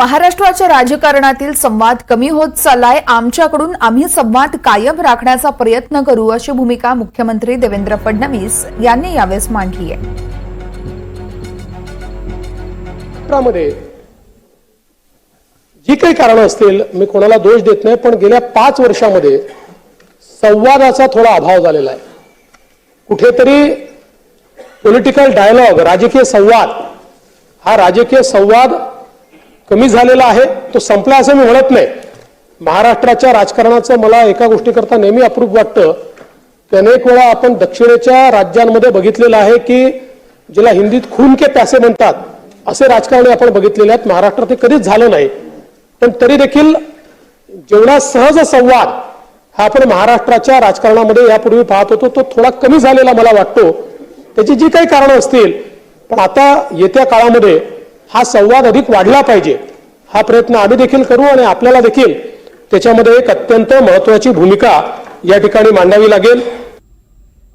महाराष्ट्राच्या राजकारणातील संवाद कमी होत चाललाय. आमच्याकडून आम्ही संवाद कायम राखण्याचा प्रयत्न करू अशी भूमिका मुख्यमंत्री देवेंद्र फडणवीस यांनी यावेळेस मांडली आहे. जी काही कारण असतील मी कोणाला दोष देत नाही पण गेल्या पाच वर्षामध्ये संवादाचा थोडा अभाव झालेला आहे. कुठेतरी पॉलिटिकल डायलॉग राजकीय संवाद हा राजकीय संवाद कमी झालेला आहे तो संपला असं मी म्हणत नाही. महाराष्ट्राच्या राजकारणाचं मला एका गोष्टीकरता नेहमी अप्रूप वाटतं. की अनेक वेळा आपण दक्षिणेच्या राज्यांमध्ये बघितलेलं आहे की ज्याला हिंदीत खून के प्यासे म्हणतात असे राजकारणी आपण बघितलेले आहेत. महाराष्ट्रात ते कधीच झालं नाही. पण तरी देखील जेवढा सहज संवाद हा आपण महाराष्ट्राच्या राजकारणामध्ये यापूर्वी पाहत होतो तो थोडा कमी झालेला मला वाटतो. त्याची जी काही कारणं असतील पण आता येत्या काळामध्ये हा संवाद अधिक वाढला पाहिजे. हा प्रयत्न आम्ही देखील करू आणि आपल्याला देखील. त्याच्यामध्ये एक अत्यंत महत्वाची भूमिका या ठिकाणी मांडावी लागेल.